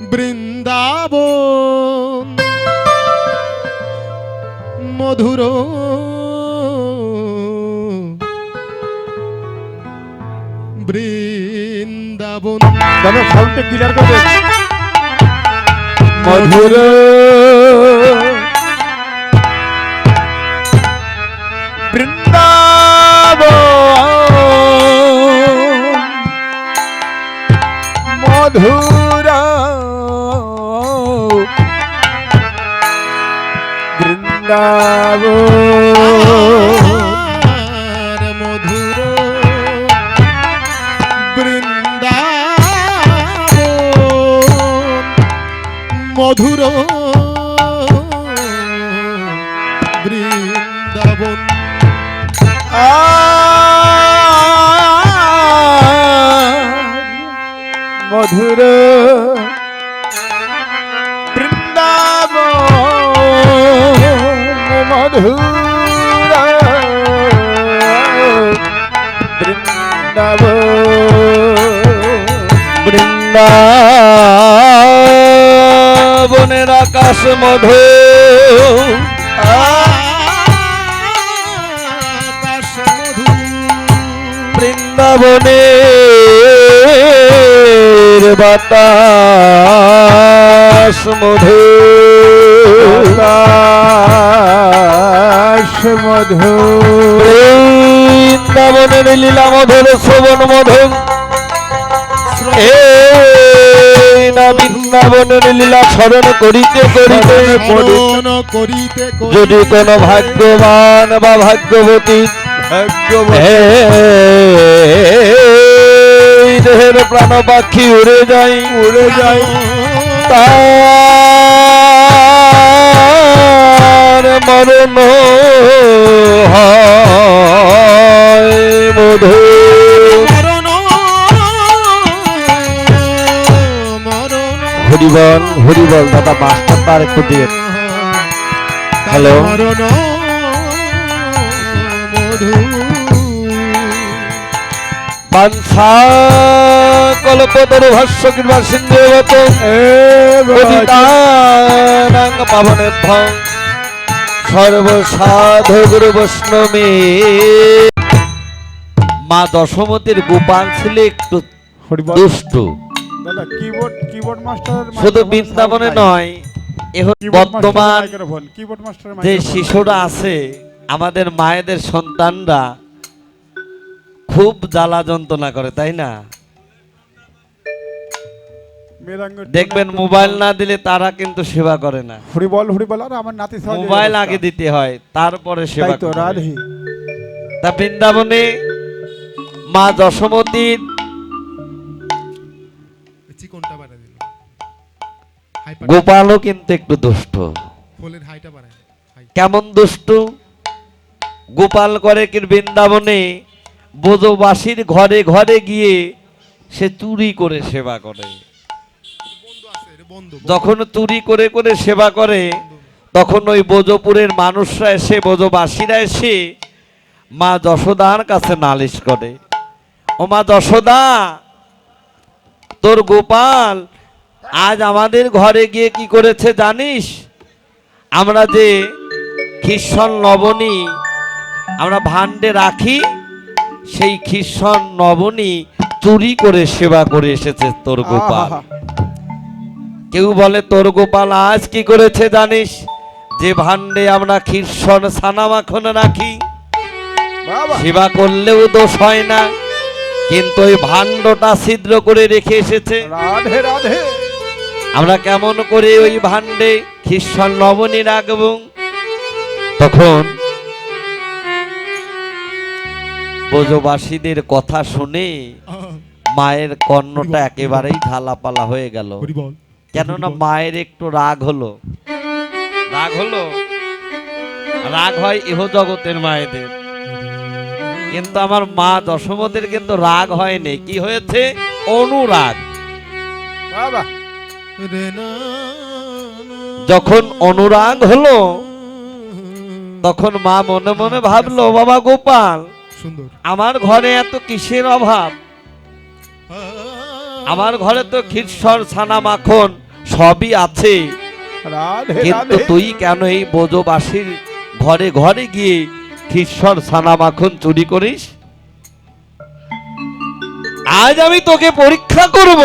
বৃন্দাবন। মধুর বৃন্দাবন। দাদা সাউন্ডটা ক্লিয়ার করে মধুর বৃন্দাবন। মধুর আর মধুর বৃন্দাবন মধুর মধুর বৃন্দাবন বৃন্দাবনের আকাশ মধু বৃন্দাবনের বাতাস মধু মধু বৃন্দাবনের লীলা মধুর। শ্রবণ মধু বৃন্দাবনের লীলা স্মরণ করিতে করিতে যদি কোনো ভাগ্যবান বা ভাগ্যবতী দেহের প্রাণ পাখি উড়ে যায়। উড়ে যায়। তার মরণ হয় মধু। হরিবল হরিবল দাদা মাস্টার তার একটু দিয়ে। হ্যালো। বাঞ্ছা কল্পতরু ভাষ্য সিন্ধুবত পতিতানাং পাবনে ভং সর্বসাধু গুরু বৈষ্ণবী। মা দশমতির গোপাল ছিল একটু দুষ্টু। শুধু বৃন্দাবনে নয় এখন বর্তমান যে শিশুরা আছে আমাদের মায়েদের সন্তানরা খুব জ্বালা যন্ত্রণা করে তাই না? দেখবেন মোবাইল না দিলে তারা কিন্তু সেবা করে না। হরিবল হরিবল আর আমার নাতি মোবাইল আগে দিতে হয় তারপরে সেবা তাই তো। রাধে। তা বৃন্দাবনে মা চিকনটা বাড়া দিল? গোপালও কিন্তু একটু দুষ্ট। ফলের হাইটা বাড়ায় কেমন দুষ্ট? গোপাল করে কি বৃন্দাবনে বোঝবাসীর ঘরে ঘরে গিয়ে সে চুরি করে সেবা করে। যখন তুরি করে করে সেবা করে তখন ওই বোজপুরের মানুষরা এসে বোজবাসীরা এসে মা যশোদার কাছে নালিশ করে। ও মা যশোদা তোর গোপাল আজ আমাদের ঘরে গিয়ে কি করেছে জানিস? আমরা যে খ্রিস্টান নবনী আমরা ভান্ডে রাখি সেই খ্রিস্টান নবনী চুরি করে সেবা করে এসেছে তোর গোপাল। কেউ বলে তোর গোপাল আজ কি করেছে জানিস? যে ভান্ডে আমরা খ্রিস্টন সানা মাখন রাখি। সেবা করলেও দোষ হয় না। কিন্তু ওই ভাণ্ডটা ছিদ্র করে রেখে এসেছে। রাধে রাধে। আমরা কেমন করে ওই ভান্ডে খ্রিস্টান নবনী রাখব? তখন ব্রজবাসীদের কথা শুনে মায়ের কর্ণটা একেবারেই ঝালাপালা হয়ে গেল। কেননা মায়ের একটু রাগ হলো। রাগ হলো? রাগ হয় ইহ জগতের মায়েদের। কিন্তু আমার মা দশমতের কিন্তু রাগ হয়নি। কি হয়েছে? অনুরাগ। বাবা। যখন অনুরাগ হলো তখন মা মনে মনে ভাবলো বাবা গোপাল সুন্দর। আমার ঘরে এত কিসের অভাব? আমার ঘরে তো খিরসর ছানা মাখন সবই আছে। কিন্তু তুই কেন এই বোঝবাসীর ঘরে ঘরে গিয়ে খ্রিস্টর ছানা মাখন চুরি করিস? আজ আমি তোকে পরীক্ষা করব।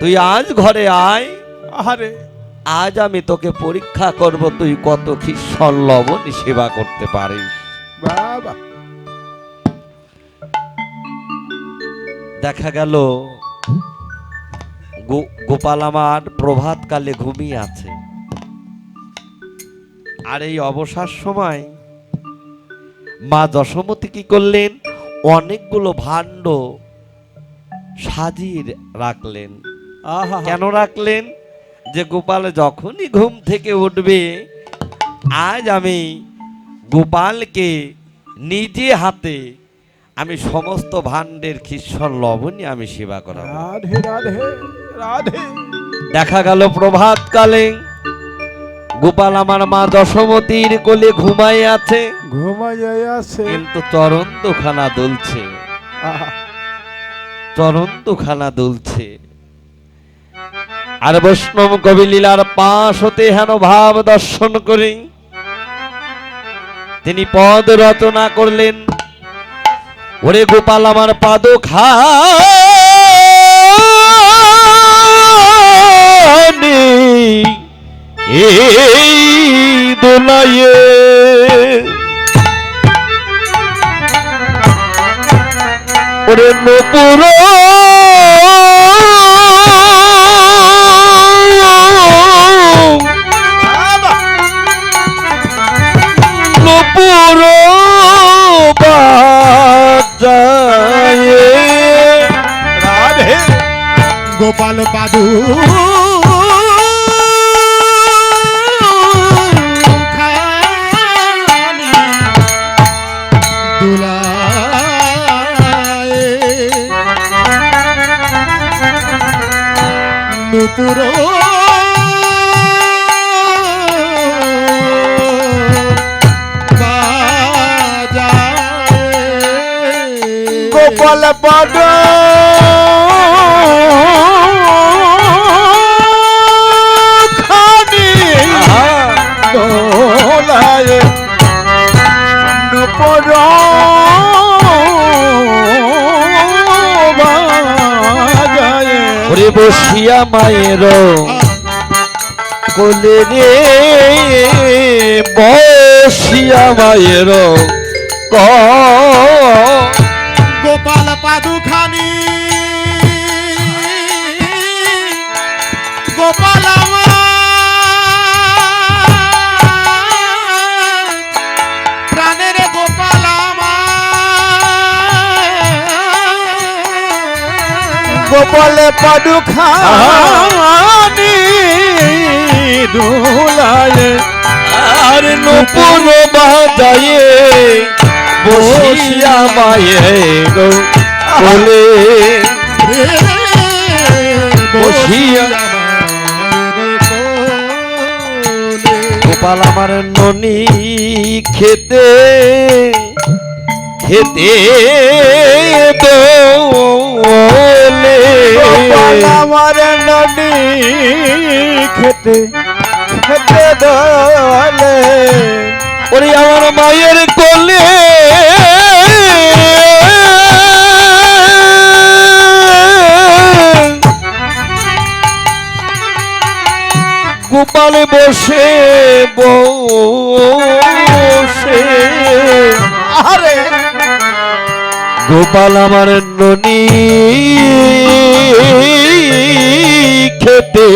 তুই আজ ঘরে আয়। আহারে। আজ আমি তোকে পরীক্ষা করব তুই কত খ্রিস্টর লবণ সেবা করতে পারিস। বাবা। দেখা গেল গোপাল আমার প্রভাতকালে ঘুমিয়ে আছে। আর এই অবসর সময় মা দশমতী কি করলেন? অনেকগুলো ভাণ্ড সাজিয়ে রাখলেন। আহা। কেন রাখলেন? যে গোপাল যখনই ঘুম থেকে উঠবে আজ আমি গোপালকে নিজে হাতে আমি সমস্ত ভাণ্ডের খ্রিস্টর লবণই আমি সেবা করাবো। রাধে। দেখা গেল প্রভাতকালে। গোপাল আমার মা দশমতীর কোলে ঘুমাই আছে। ঘুমা যায় আছে। কিন্তু চরণ দুখানা দুলছে। চরণ দুখানা দুলছে। আর বৈষ্ণব কবি লীলার পাশ হতে হেন ভাব দর্শন করে। তিনি পদ রচনা করলেন। ওরে গোপাল আমার পাদ খানি এই দোলায়ে ওরে নপুর পদ খানি দোলায় নপর ওরে বসিয়া মায়ের কোলে রে বসিয়া মায়ের ক গোপাল পাদুখানি। গোপাল প্রাণের গোপাল গোপাল পাদু দোলায় আর নপুর বাজায়ে বসিয়া মায়ের কোলে। বসিয়া গোপাল আমার ননি খেতে খেতে দোলে। আমার নদী খেতে খেতে দোলে। ওরে আমার মায়ের কোলে গোপাল বসে বসে। আরে। গোপাল আমার ননি খেতে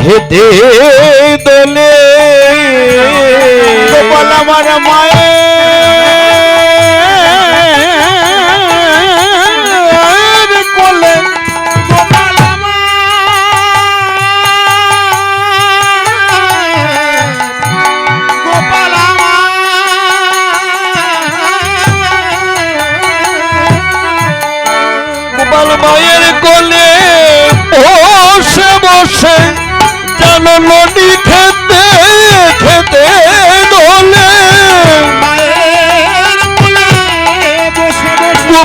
খেতে মায়ের কোলে। বসে বসে যেন নদী খেতে খেতে দোলে। মায়ের কোলে বসে বসে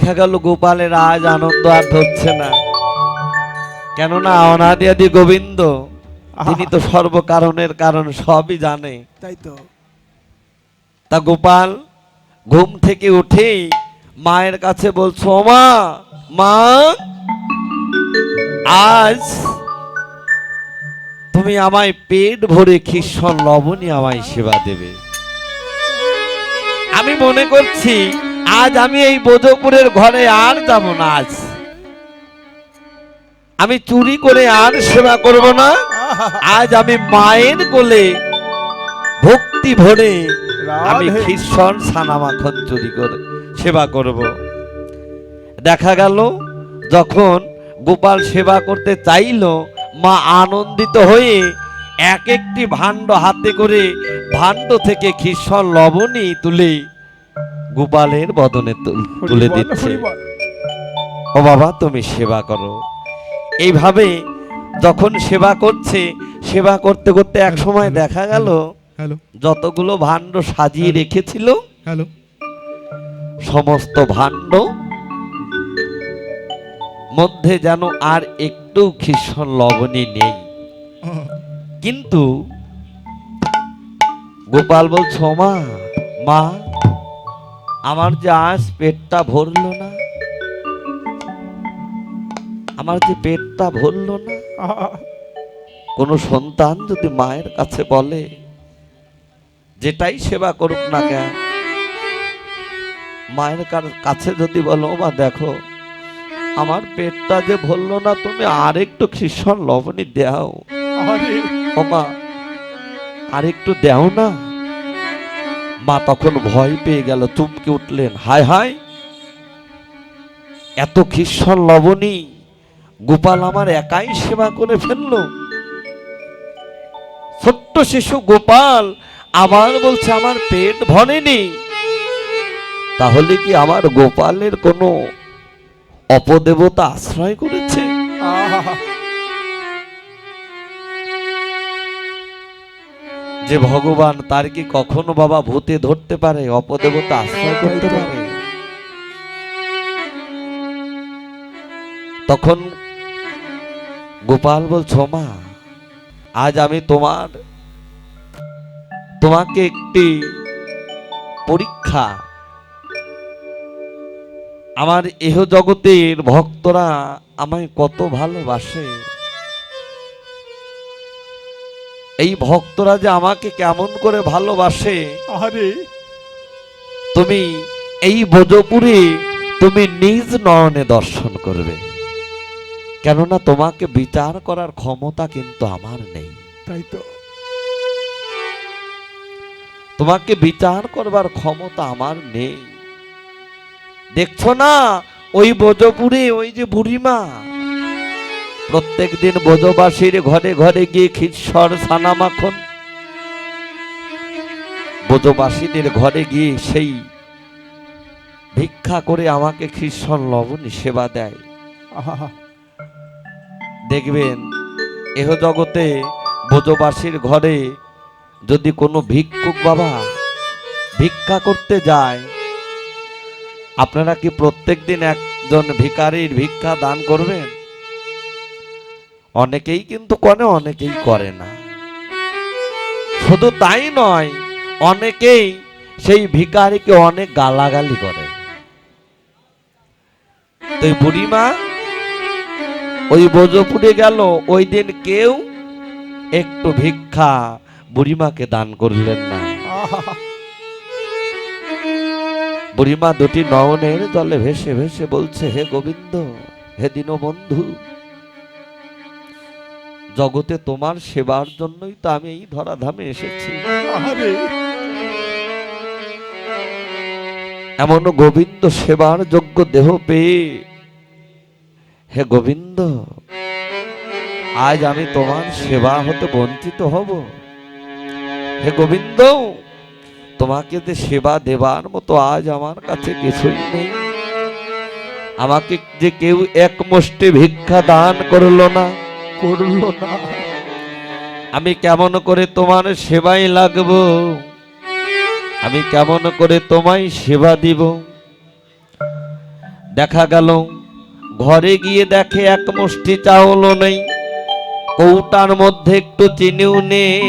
দেখা গেল গোপালের আজ আনন্দ আর ধরছে না। কেননা অনাদি আদি গোবিন্দ তিনি তো সর্বকারণের কারণ সবই জানে। তাই তো। তা গোপাল ঘুম থেকে উঠেই মায়ের কাছে বলছো মা মা আজ তুমি আমায় পেট ভরে খ্রিস্টন লবণী আমায় সেবা দেবে। আমি মনে করছি আজ আমি এই বোধপুরের ঘরে আর যাব না আজ। আমি চুরি করে আর সেবা করব না। আজ আমি মায়ের কোলে ভক্তি ভরে আমি খ্রিস্টন সানা মাখন চুরি করে সেবা করব। দেখা গেল যখন গোপাল সেবা করতে চাইল মা আনন্দিত হয়ে এক একটি ভাণ্ড হাতে করে ভাণ্ড থেকে খ্রিস্টন লবণী তুলে গোপালের বদনে তুলে দিচ্ছে। ও বাবা তুমি সেবা করো। এইভাবে যখন সেবা করছে সেবা করতে করতে এক সময় দেখা গেল যতগুলো ভাণ্ড সাজিয়ে রেখেছিল সমস্ত ভাণ্ড মধ্যে যেন আর একটু খ্রিস্টন লবণী নেই। কিন্তু গোপাল বলছো মা মা আমার যে আজ পেটটা ভরলো না আমার যে পেটটা ভরল না কোনো সন্তান যদি মায়ের কাছে বলে যেটাই সেবা করুক না কেন মায়ের কাছে যদি বলো মা দেখো আমার পেটটা যে ভরল না তুমি আর একটু খ্রিস্টন লবণী দাও। আরে। ও মা আরেকটু দাও না? মা তখন ভয় পেয়ে গেল তুমকে উঠলেন, হায় হায়, এত খ্রিস্টন লবণী, গোপাল আমার একাই সেবা করে ফেলল। ছোট্ট শিশু গোপাল আবার বলছে, আমার পেট ভরেনি। তাহলে কি আমার গোপালের কোনো অপদেবতা আশ্রয় করেছে যে ভগবান তার কি কখনো বাবা ভূতে ধরতে পারে, অপদেবতা আশ্রয় করতে পারে? তখন গোপাল বলছ মা আজ আমি তোমার, তোমাকে একটি পরীক্ষা। আমার এহ জগতের ভক্তরা আমায় কত ভালোবাসে। এই ভক্তরা যে আমাকে কেমন করে ভালোবাসে আরে তুমি এই বোজপুরে তুমি নিজ নয়নে দর্শন করবে। কেননা তোমাকে বিচার করার ক্ষমতা কিন্তু আমার নেই। তাই তো। তোমাকে বিচার করবার ক্ষমতা আমার নেই। দেখছ না ওই বোজপুরে ওই যে বুড়িমা প্রত্যেক দিন বোজবাসীর ঘরে ঘরে গিয়ে খিরসর সানা মাখন বোজবাসীদের ঘরে গিয়ে সেই ভিক্ষা করে আমাকে খ্রিস্টন লবণ সেবা দেয়। দেখবেন এহ জগতে বোজবাসীর ঘরে যদি কোনো ভিক্ষুক বাবা ভিক্ষা করতে যায় আপনারা কি প্রত্যেক দিন একজন ভিকারির ভিক্ষা দান করবেন? অনেকেই কিন্তু করে, অনেকেই করে না। শুধু তাই নয়, অনেকেই সেই ভিকারিকে অনেক গালাগালি করে। তো বুড়িমা, ওই বোজপুরে গেল, ওই দিন কেউ একটু ভিক্ষা বুড়িমাকে দান করলেন না। বুড়িমা দুটি নয়নের জলে ভেসে ভেসে বলছে, হে গোবিন্দ, হে দীনবন্ধু জগতে তোমার সেবার জন্যই তো আমি এই ধরাধামে এসেছি। এমন গোবিন্দ সেবার যোগ্য দেহ পেয়ে হে গোবিন্দ আজ আমি তোমার সেবা হতে বঞ্চিত হব। হে গোবিন্দ তোমাকে যে সেবা দেবার মতো আজ আমার কাছে কিছুই নেই। আমাকে যে কেউ এক মুষ্টি ভিক্ষা দান করল না করল না। আমি কেমন করে তোমার সেবায় লাগবো? আমি কেমন করে তোমায় সেবা দিব? দেখা গেল, ঘরে গিয়ে দেখে এক মুষ্টি চাউলও নেই, কৌটার মধ্যে একটু চিনিও নেই।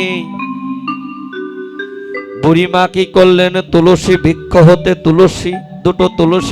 বুড়িমা কি করলেন? তুলসী বৃক্ষ হতে তুলসী, দুটো তুলসী